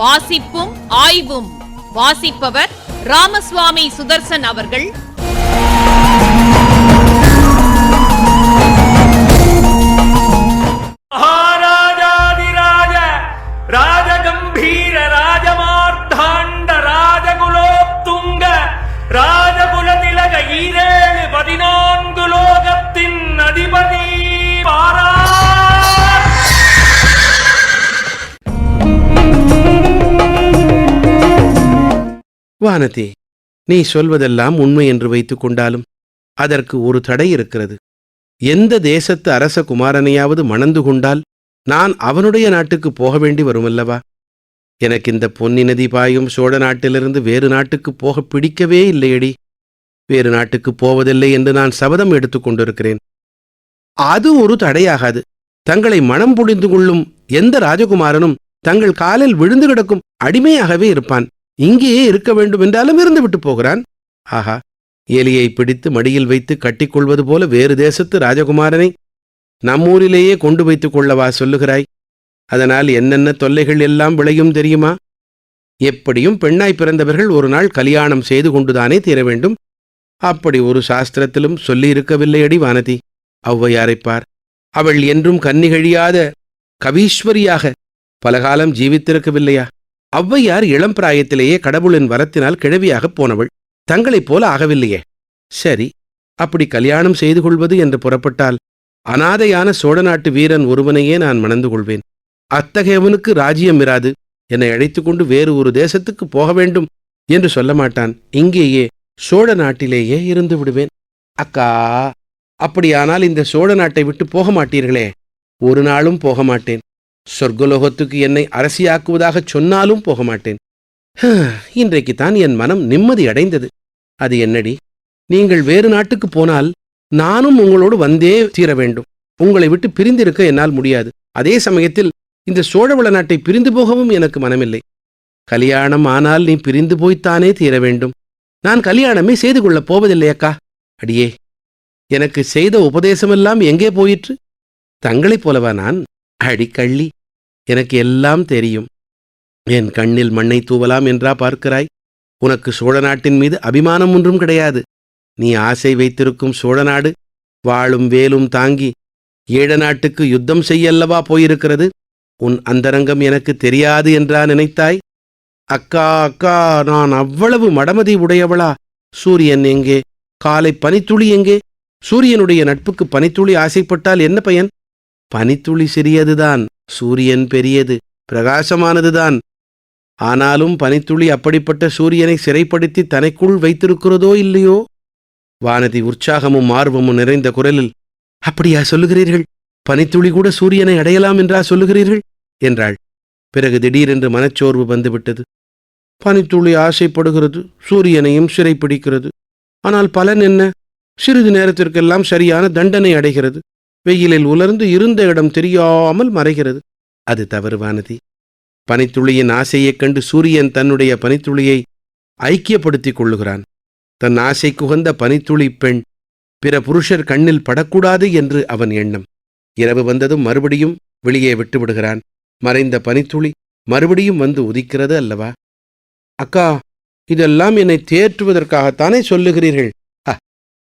வாசிப்பும் ஆய்வும். வாசிப்பவர் ராமசுவாமி சுதர்சன் அவர்கள். மகாராஜாதிராஜ வானதி நீ சொல்வதெல்லாம் உண்மை என்று வைத்துக் கொண்டாலும் அதற்கு ஒரு தடை இருக்கிறது. எந்த தேசத்து அரச குமாரனையாவது மணந்து கொண்டால் நான் அவனுடைய நாட்டுக்கு போக வேண்டி வருமல்லவா? எனக்கு இந்த பொன்னி நதி பாயும் சோழ நாட்டிலிருந்து வேறு நாட்டுக்கு போக பிடிக்கவே இல்லையடி. வேறு நாட்டுக்கு போவதில்லை என்று நான் சபதம் எடுத்துக் கொண்டிருக்கிறேன். அது ஒரு தடையாகாது. தங்களை மனம் புரிந்து கொள்ளும் எந்த ராஜகுமாரனும் தங்கள் காலில் விழுந்து கிடக்கும் அடிமையாகவே இருப்பான். இங்கேயே இருக்க வேண்டும் என்றாலும் இருந்து விட்டு போகிறான். ஆஹா எலியை பிடித்து மடியில் வைத்து கட்டிக்கொள்வது போல வேறு தேசத்து ராஜகுமாரனை நம்மூரிலேயே கொண்டு வைத்துக் கொள்ளவா சொல்லுகிறாய்? அதனால் என்னென்ன தொல்லைகள் எல்லாம் விளையும் தெரியுமா? எப்படியும் பெண்ணாய் பிறந்தவர்கள் ஒரு நாள் கல்யாணம் செய்து கொண்டுதானே தீர வேண்டும். அப்படி ஒரு சாஸ்திரத்திலும் சொல்லியிருக்கவில்லையடி வானதி. ஔவையாரைப்பார் அவள் என்றும் கன்னிகழியாத கவீஸ்வரியாக பலகாலம் ஜீவித்திருக்கவில்லையா? ஔவையார் இளம் பிராயத்திலேயே கடவுளின் வரத்தினால் கிழவியாகப் போனவள். தங்களைப் போல ஆகவில்லையே. சரி அப்படி கல்யாணம் செய்து கொள்வது என்று புறப்பட்டால் அனாதையான சோழ நாட்டு வீரன் ஒருவனையே நான் மணந்து கொள்வேன். அத்தகையவனுக்கு ராஜ்யம் இராது. என்னை அழைத்துக்கொண்டு வேறு ஒரு தேசத்துக்கு போக வேண்டும் என்று சொல்ல மாட்டான். இங்கேயே சோழ நாட்டிலேயே இருந்து விடுவேன். அக்கா அப்படியானால் இந்த சோழ நாட்டை விட்டு போக மாட்டீர்களே. ஒரு நாளும் போக மாட்டேன். சொர்க்கலோகத்துக்கு என்னை அரசியாக்குவதாகச் சொன்னாலும் போக மாட்டேன் இன்றைக்கு தான் என் மனம் நிம்மதி அடைந்தது. அது என்னடி? நீங்கள் வேறு நாட்டுக்கு போனால் நானும் உங்களோடு வந்தே தீர வேண்டும். உங்களை விட்டு பிரிந்திருக்க என்னால் முடியாது. அதே சமயத்தில் இந்த சோழவள நாட்டை பிரிந்து போகவும் எனக்கு மனமில்லை. கல்யாணம் ஆனால் நீ பிரிந்து போய்த்தானே தீர வேண்டும். நான் கல்யாணமே செய்து கொள்ளப் போவதில்லையக்கா அடியே எனக்கு செய்த உபதேசமெல்லாம் எங்கே போயிற்று? தங்களைப் போலவா நான்? அடிக்கள்ளி எனக்கு எல்லாம் தெரியும். என் கண்ணில் மண்ணை தூவலாம் என்றா பார்க்கிறாய்? உனக்கு சோழ நாட்டின் மீது அபிமானம் ஒன்றும் கிடையாது. நீ ஆசை வைத்திருக்கும் சோழ நாடு வாளும் வேலும் தாங்கி ஈழ நாட்டுக்கு யுத்தம் செய்யல்லவா போயிருக்கிறது? உன் அந்தரங்கம் எனக்கு தெரியாது என்றா நினைத்தாய்? அக்கா அக்கா நான் அவ்வளவு மடமதி உடையவளா? சூரியன் எங்கே? காலை பனித்துளி எங்கே? சூரியனுடைய நட்புக்கு பனித்துளி ஆசைப்பட்டால் என்ன பயன்? பனித்துளி சிறியதுதான். சூரியன் பெரியது பிரகாசமானதுதான். ஆனாலும் பனித்துளி அப்படிப்பட்ட சூரியனை சிறைப்படுத்தி தனக்குள் வைத்திருக்கிறதோ இல்லையோ? வானதி உற்சாகமும் ஆர்வமும் நிறைந்த குரலில் அப்படியா சொல்லுகிறீர்கள்? பனித்துளி கூட சூரியனை அடையலாம் என்றா சொல்லுகிறீர்கள்? என்றாள். பிறகு திடீரென்று மனச்சோர்வு வந்துவிட்டது. பனித்துளி ஆசைப்படுகிறது சூரியனையும் சிறைப்பிடிக்கிறது. ஆனால் பலன் என்ன? சிறிது நேரத்திற்கெல்லாம் சரியான தண்டனை அடைகிறது. வெயிலில் உலர்ந்து இருந்த இடம் தெரியாமல் மறைகிறது. அது தவறு வானதி பனித்துளியின் ஆசையைக் கண்டு சூரியன் தன்னுடைய பனித்துளியை ஐக்கியப்படுத்திக் கொள்ளுகிறான். தன் ஆசை குகந்த பனித்துளி பெண் பிற புருஷர் கண்ணில் படக்கூடாது என்று அவன் எண்ணம். இரவு வந்ததும் மறுபடியும் வெளியே விட்டுவிடுகிறான். மறைந்த பனித்துளி மறுபடியும் வந்து உதிக்கிறது அல்லவா? அக்கா இதெல்லாம் என்னை தேற்றுவதற்காகத்தானே சொல்லுகிறீர்கள்? "அ,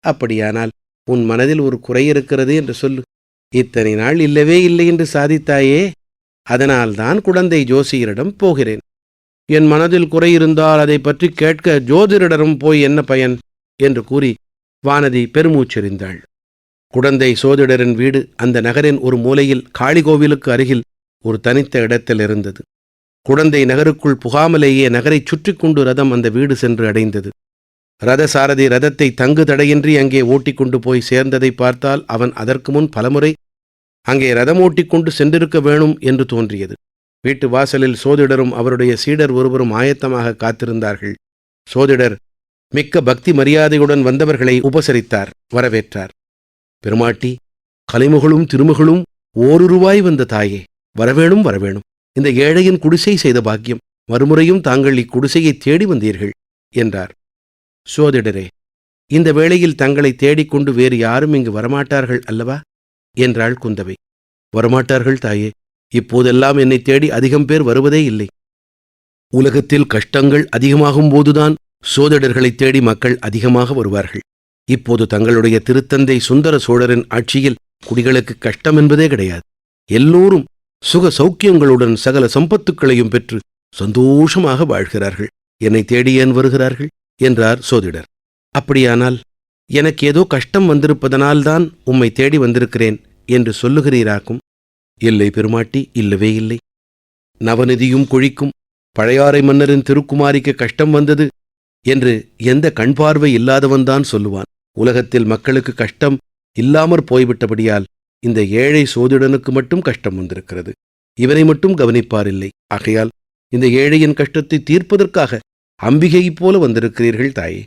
அப்படியானால் உன் மனதில் ஒரு குறை இருக்கிறது என்று சொல்லு. இத்தனை நாள் இல்லவே இல்லை என்று சாதித்தாயே அதனால்தான் குழந்தை ஜோசியரிடம் போகிறேன். என் மனதில் குறை இருந்தால் அதை பற்றி கேட்க ஜோதிடரிடம் போய் என்ன பயன்? என்று கூறி வானதி பெருமூச்செறிந்தாள். குடந்தை சோதிடரின் வீடு அந்த நகரின் ஒரு மூலையில் காளிகோவிலுக்கு அருகில் ஒரு தனித்த இடத்தில் இருந்தது. குடந்தை நகருக்குள் புகாமலேயே நகரைச் சுற்றி கொண்டு ரதம் அந்த வீடு சென்று அடைந்தது. ரதசாரதி ரதத்தை தங்கு தடையின்றி அங்கே ஓட்டிக் கொண்டு போய் சேர்ந்ததை பார்த்தால் அவன் அதற்கு முன் பலமுறை அங்கே ரதம் ஓட்டிக் கொண்டு சென்றிருக்க வேணும் என்று தோன்றியது. வீட்டு வாசலில் சோதிடரும் அவருடைய சீடர் ஒருவரும் ஆயத்தமாக காத்திருந்தார்கள். சோதிடர் மிக்க பக்தி மரியாதையுடன் வந்தவர்களை உபசரித்தார் வரவேற்றார். பெருமாட்டி கலைமுகளும் திருமகளும் ஓருருவாய் வந்த தாயே வரவேணும் வரவேணும். இந்த ஏழையின் குடிசை செய்த பாக்கியம் மறுமுறையும் தாங்கள் இக்குடிசையை தேடி வந்தீர்கள் என்றார். சோதிடரே இந்த வேளையில் தங்களை தேடிக்கொண்டு வேறு யாரும் இங்கு வரமாட்டார்கள் அல்லவா? என்றாள் குந்தவை. வரமாட்டார்கள் தாயே இப்போதெல்லாம் என்னை தேடி அதிகம் பேர் வருவதே இல்லை. உலகத்தில் கஷ்டங்கள் அதிகமாகும் போதுதான் சோதிடர்களைத் தேடி மக்கள் அதிகமாக வருவார்கள். இப்போது தங்களுடைய திருத்தந்தை சுந்தர சோழரின் ஆட்சியில் குடிகளுக்கு கஷ்டம் என்பதே கிடையாது. எல்லோரும் சுக சௌக்கியங்களுடன் சகல சம்பத்துக்களையும் பெற்று சந்தோஷமாக வாழ்கிறார்கள். என்னை தேடி ஏன் வருகிறார்கள்? என்றார் சோதிடர். அப்படியானால் எனக்கு ஏதோ கஷ்டம் வந்திருப்பதனால்தான் உம்மை தேடி வந்திருக்கிறேன் என்று சொல்லுகிறீராக்கும்? இல்லை பெருமாட்டி இல்லவே இல்லை. நவநிதியும் கொழிக்கும் பழையாறை மன்னரின் திருக்குமாரிக்கு கஷ்டம் வந்தது என்று எந்த கண்பார்வை இல்லாதவன்தான் சொல்லுவான். உலகத்தில் மக்களுக்கு கஷ்டம் இல்லாமற் போய்விட்டபடியால் இந்த ஏழை சோதிடனுக்கு மட்டும் கஷ்டம் வந்திருக்கிறது. இவனை மட்டும் கவனிப்பாரில்லை ஆகையால் இந்த ஏழையின் கஷ்டத்தை தீர்ப்பதற்காக அம்பிகையைப் போல வந்திருக்கிறீர்கள் தாயே.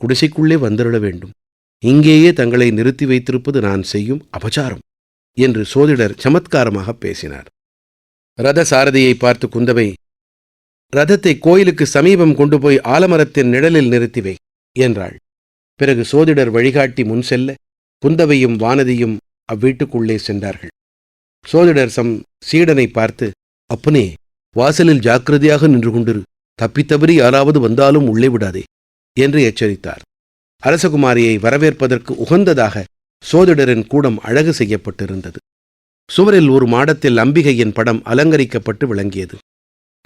குடிசைக்குள்ளே வந்திருட வேண்டும். இங்கேயே தங்களை நிறுத்தி வைத்திருப்பது நான் செய்யும் அபச்சாரம் என்று சோதிடர் சமத்காரமாக பேசினார். ரத சாரதியை பார்த்து குந்தவை ரதத்தை கோயிலுக்கு சமீபம் கொண்டு போய் ஆலமரத்தின் நிழலில் நிறுத்தி வை என்றாள். பிறகு சோதிடர் வழிகாட்டி முன் செல்ல குந்தவையும் வானதியும் அவ்வீட்டுக்குள்ளே சென்றார்கள். சோதிடர் சம் சீடனை பார்த்து அப்பனே வாசலில் ஜாக்கிரதையாக நின்று கொண்டிரு. தப்பித்தவறி யாராவது வந்தாலும் உள்ளே விடாதே என்று எச்சரித்தார். அரசகுமாரியை வரவேற்பதற்கு உகந்ததாக சோதிடரின் கூடம் அழகு செய்யப்பட்டிருந்தது. சுவரில் ஒரு மாடத்தில் அம்பிகையின் படம் அலங்கரிக்கப்பட்டு விளங்கியது.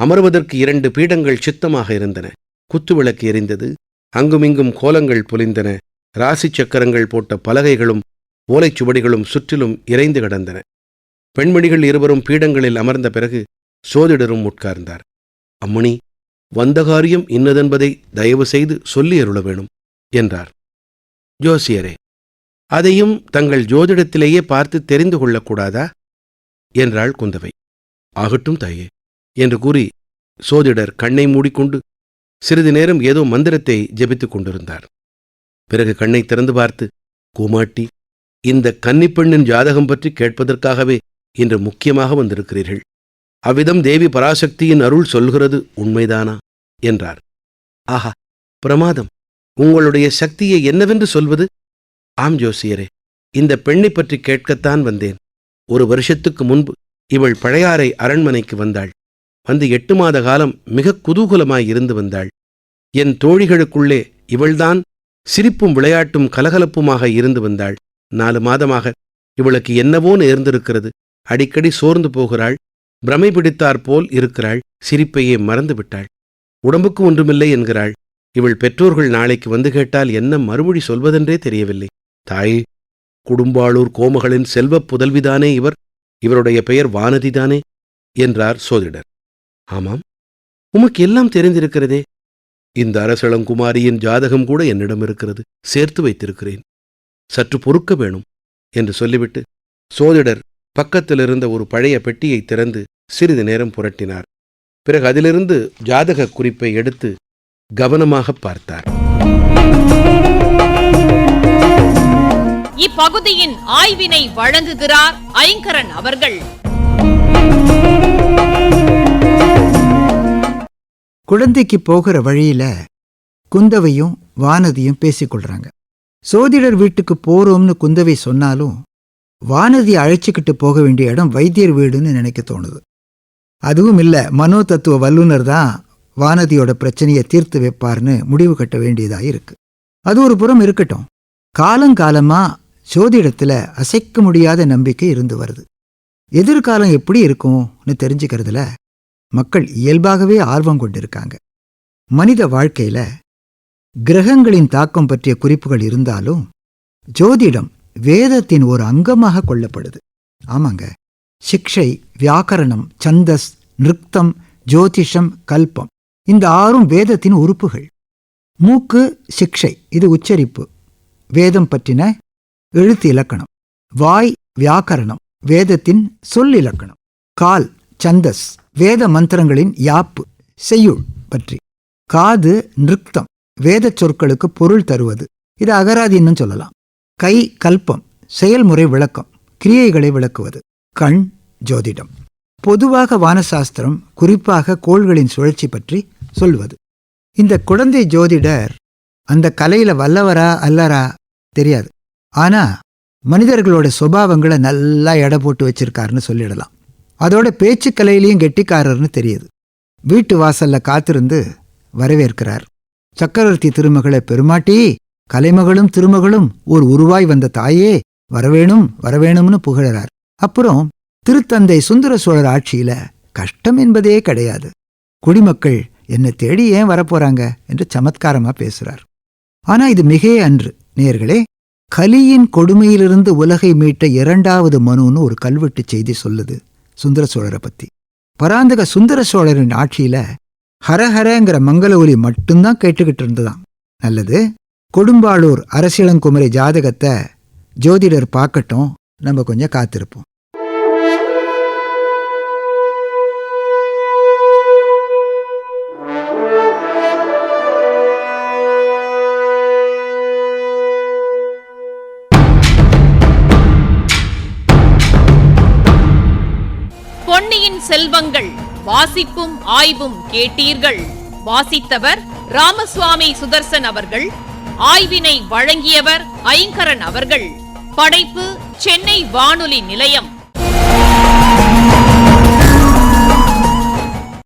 அமர்வதற்கு இரண்டு பீடங்கள் சித்தமாக இருந்தன. குத்துவிளக்கு எரிந்தது. அங்குமிங்கும் கோலங்கள் பொலிந்தன. ராசி சக்கரங்கள் போட்ட பலகைகளும் ஓலைச்சுவடிகளும் சுற்றிலும் இறைந்து கிடந்தன. பெண்மணிகள் இருவரும் பீடங்களில் அமர்ந்த பிறகு சோதிடரும் உட்கார்ந்தார். அம்முனி வந்த காரியம் இன்னதென்பதை தயவு செய்து சொல்லி அருள வேணும் என்றார். ஜோசியரே அதையும் தங்கள் ஜோதிடத்திலேயே பார்த்து தெரிந்து கொள்ளக்கூடாதா? என்றாள் குந்தவை. ஆகட்டும் தாயே என்று கூறி சோதிடர் கண்ணை மூடிக்கொண்டு சிறிது நேரம் ஏதோ மந்திரத்தை ஜெபித்துக் கொண்டிருந்தார். பிறகு கண்ணை திறந்து பார்த்து கூமாட்டி இந்த கன்னிப்பெண்ணின் ஜாதகம் பற்றி கேட்பதற்காகவே இன்று முக்கியமாக வந்திருக்கிறீர்கள். அவ்விதம் தேவி பராசக்தியின் அருள் சொல்கிறது உண்மைதானா? என்றார். ஆஹா பிரமாதம். உங்களுடைய சக்தியை என்னவென்று சொல்வது? ஆம் ஜோசியரே இந்த பெண்ணைப் பற்றி கேட்கத்தான் வந்தேன். ஒரு வருஷத்துக்கு முன்பு இவள் பழையாறை அரண்மனைக்கு வந்தாள். வந்து எட்டு மாத காலம் மிக குதூகலமாய் இருந்து வந்தாள். என் தோழிகளுக்குள்ளே இவள்தான் சிரிப்பும் விளையாட்டும் கலகலப்புமாக இருந்து வந்தாள். நாலு மாதமாக இவளுக்கு என்னவோ நேர்ந்திருக்கிறது. அடிக்கடி சோர்ந்து போகிறாள். பிரமை பிடித்தாற் போல் இருக்கிறாள் சிரிப்பையே மறந்துவிட்டாள். உடம்புக்கு ஒன்றுமில்லை என்கிறாள். இவள் பெற்றோர்கள் நாளைக்கு வந்து கேட்டால் என்ன மறுமொழி சொல்வதென்றே தெரியவில்லை. தாய் குடும்பாளூர் கோமகளின் செல்வப் புதல்விதானே இவர். இவருடைய பெயர் வானதிதானே? என்றார் சோதிடர். ஆமாம். உமக்கு எல்லாம் தெரிந்திருக்கிறதே. இந்த அரசளங்குமாரியின் ஜாதகம் கூட என்னிடம் இருக்கிறது. சேர்த்து வைத்திருக்கிறேன். சற்று பொறுக்க வேணும் என்று சொல்லிவிட்டு சோதிடர் பக்கத்தில் இருந்த ஒரு பழைய பெட்டியை திறந்து சிறிது நேரம் புரட்டினார். பிறகு அதிலிருந்து ஜாதக குறிப்பை எடுத்து கவனமாகப் பார்த்தார். இப்பகுதியின் ஆய்வினை வழங்குகிறார் ஐங்கரன் அவர்கள். குழந்தைக்கு போகிற வழியில குந்தவையும் வானதியும் பேசிக்கொள்றாங்க சோதிடர் வீட்டுக்கு போறோம்னு குந்தவை சொன்னாலும் வானதி அழைச்சிக்கிட்டு போக வேண்டிய இடம் வைத்தியர் வீடுன்னு நினைக்க தோணுது. அதுவும் இல்ல மனோ தத்துவ வல்லுனர் தான் வானதியோட பிரச்சனையை தீர்த்து வைப்பார்னு முடிவு கட்ட வேண்டியதாக இருக்கு. அது ஒரு புறம் இருக்கட்டும். காலங்காலமா சோதிடத்துல அசைக்க முடியாத நம்பிக்கை இருந்து வருது. எதிர்காலம் எப்படி இருக்கும்னு தெரிஞ்சுக்கிறதுல மக்கள் இயல்பாகவே ஆர்வம் கொண்டிருக்காங்க. மனித வாழ்க்கையில கிரகங்களின் தாக்கம் பற்றிய குறிப்புகள் இருந்தாலும் ஜோதிடம் வேதத்தின் ஒரு அங்கமாக கொள்ளப்படுது. ஆமாங்க. சிக்ஷை வியாக்கரணம் சந்தஸ் நிருக்தம் ஜோதிஷம் கல்பம். இந்த ஆறும் வேதத்தின் உறுப்புகள். மூக்கு சிக்ஷை இது உச்சரிப்பு. வேதம் பற்றின எழுத்து இலக்கணம். வாய் வியாக்கரணம். வேதத்தின் சொல் இலக்கணம். கால் சந்தஸ். வேத மந்திரங்களின் யாப்பு செய்யுள் பற்றி. காது நிருக்தம். வேதச் சொற்களுக்கு பொருள் தருவது. இது அகராதின்னு சொல்லலாம். கை கல்பம். செயல்முறை விளக்கம். கிரியைகளை விளக்குவது. கண் ஜோதிடம். பொதுவாக வானசாஸ்திரம் குறிப்பாக கோள்களின் சுழற்சி பற்றி சொல்வது. இந்த குழந்தை ஜோதிடர் அந்த கலையில வல்லவரா அல்லரா தெரியாது. ஆனா மனிதர்களோட சுபாவங்களை நல்லா எடை போட்டு வச்சிருக்காருன்னு சொல்லிடலாம். அதோட பேச்சுக்கலையிலையும் கெட்டிக்காரர்னு தெரியுது. வீட்டு வாசல்ல காத்திருந்து வரவேற்கிறார். சக்கரவர்த்தி திருமகளை பெருமாட்டி கலைமகளும் திருமகளும் ஒரு உருவாய் வந்த தாயே வரவேணும் வரவேணும்னு புகழறார். அப்புறம் திருத்தந்தை சுந்தர சோழர் ஆட்சியில கஷ்டம் என்பதே கிடையாது. குடிமக்கள் என்னை தேடி ஏன் வரப்போறாங்க என்று சமத்காரமா பேசுறார். ஆனா இது மிகையே அன்று. நேர்களே கலியின் கொடுமையிலிருந்து உலகை மீட்ட இரண்டாவது மனுன்னு ஒரு கல்வெட்டு செய்தி சொல்லுது சுந்தர சோழரை பத்தி. பராந்தக சுந்தர சோழரின் ஆட்சியில ஹரஹரங்கிற மங்கள ஒலி மட்டும்தான் கேட்டுக்கிட்டு இருந்ததாம் நல்லது கொடும்பாளூர் அரசியலங்குமரி ஜாதகத்தை ஜோதிடர் பார்க்கட்டும் நம்ம கொஞ்சம் காத்திருப்போம். பொன்னியின் செல்வங்கள் வாசிப்பும் ஆய்வும் கேட்டீர்கள். வாசித்தவர் ராமசுவாமி சுதர்சன் அவர்கள் ஆய்வினை வழங்கியவர் ஐங்கரன் அவர்கள். படைப்பு சென்னை வானொலி நிலையம்.